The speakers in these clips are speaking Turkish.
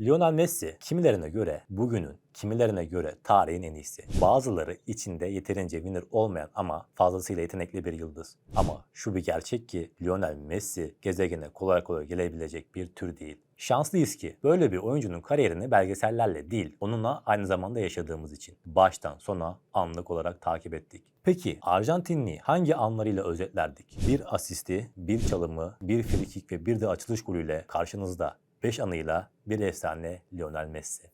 Lionel Messi kimilerine göre bugünün, kimilerine göre tarihin en iyisi. Bazıları içinde yeterince winner olmayan ama fazlasıyla yetenekli bir yıldız. Ama şu bir gerçek ki Lionel Messi gezegene kolay kolay gelebilecek bir tür değil. Şanslıyız ki böyle bir oyuncunun kariyerini belgesellerle değil, onunla aynı zamanda yaşadığımız için baştan sona anlık olarak takip ettik. Peki Arjantinli hangi anlarıyla özetlerdik? Bir asisti, bir çalımı, bir frikik ve bir de açılış golüyle karşınızda 5 anıyla bir efsane Lionel Messi.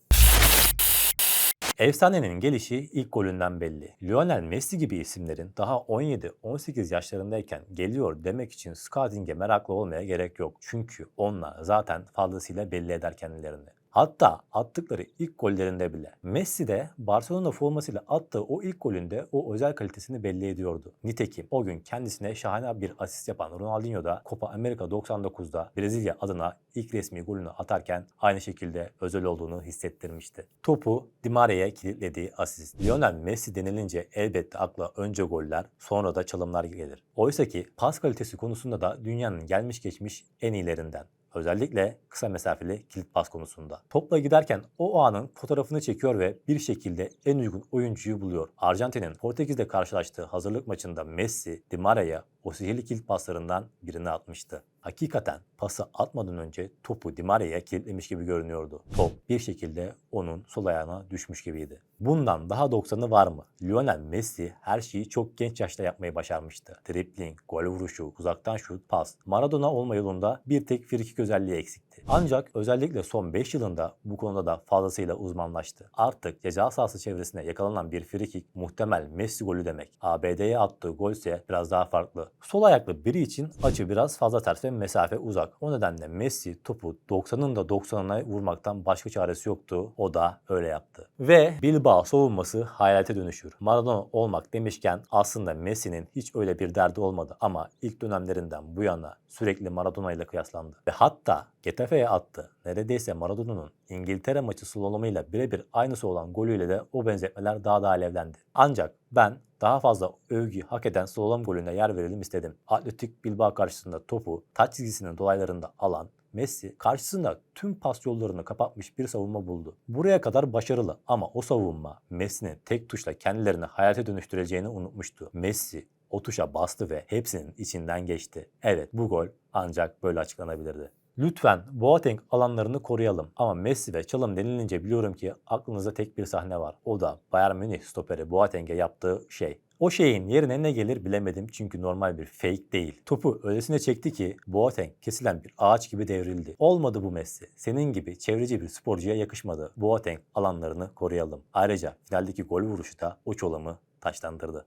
Efsanenin gelişi ilk golünden belli. Lionel Messi gibi isimlerin daha 17-18 yaşlarındayken geliyor demek için scouting'e meraklı olmaya gerek yok. Çünkü onlar zaten fazlasıyla belli eder kendilerini. Hatta attıkları ilk gollerinde bile. Messi de Barcelona formasıyla attığı o ilk golünde o özel kalitesini belli ediyordu. Nitekim o gün kendisine şahane bir asist yapan Ronaldinho da Copa America 99'da Brezilya adına ilk resmi golünü atarken aynı şekilde özel olduğunu hissettirmişti. Topu Di Maria'ya kilitlediği asist. Lionel Messi denilince elbette akla önce goller sonra da çalımlar gelir. Oysa ki pas kalitesi konusunda da dünyanın gelmiş geçmiş en iyilerinden. Özellikle kısa mesafeli kilit pas konusunda. Topla giderken o anın fotoğrafını çekiyor ve bir şekilde en uygun oyuncuyu buluyor. Arjantin'in Portekiz'de karşılaştığı hazırlık maçında Messi, Di Maria'ya o sihirli kilit paslarından birini atmıştı. Hakikaten pası atmadan önce topu Di Maria'ya kilitlemiş gibi görünüyordu. Top bir şekilde onun sol ayağına düşmüş gibiydi. Bundan daha 90'ı var mı? Lionel Messi her şeyi çok genç yaşta yapmayı başarmıştı. Dribbling, gol vuruşu, uzaktan şut, pas. Maradona olma yolunda bir tek frikik özelliği eksikti. Ancak özellikle son 5 yılında bu konuda da fazlasıyla uzmanlaştı. Artık ceza sahası çevresine yakalanan bir frikik muhtemel Messi golü demek. ABD'ye attığı gol ise biraz daha farklı. Sol ayaklı biri için açı biraz fazla ters ve mesafe uzak. O nedenle Messi topu 90'ın da 90'ına vurmaktan başka çaresi yoktu. O da öyle yaptı. Ve Bilbao savunması hayalete dönüşür. Maradona olmak demişken aslında Messi'nin hiç öyle bir derdi olmadı ama ilk dönemlerinden bu yana sürekli Maradona ile kıyaslandı. Ve hatta Getafe'ye attı. Neredeyse Maradona'nın İngiltere maçı slalomuyla birebir aynısı olan golüyle de o benzetmeler daha da alevlendi. Ancak ben daha fazla övgü hak eden slalom golüne yer verelim istedim. Atletik Bilbao karşısında topu taç çizgisinin dolaylarında alan Messi karşısında tüm pas yollarını kapatmış bir savunma buldu. Buraya kadar başarılı ama o savunma Messi'nin tek tuşla kendilerini hayata dönüştüreceğini unutmuştu. Messi o tuşa bastı ve hepsinin içinden geçti. Evet bu gol ancak böyle açıklanabilirdi. Lütfen Boateng alanlarını koruyalım. Ama Messi ve çalım denilince biliyorum ki aklınızda tek bir sahne var. O da Bayern Münih stoperi Boateng'e yaptığı şey. O şeyin yerine ne gelir bilemedim çünkü normal bir fake değil. Topu öylesine çekti ki Boateng kesilen bir ağaç gibi devrildi. Olmadı bu Messi. Senin gibi çevreci bir sporcuya yakışmadı. Boateng alanlarını koruyalım. Ayrıca finaldeki gol vuruşu da o çalımı taşlandırdı.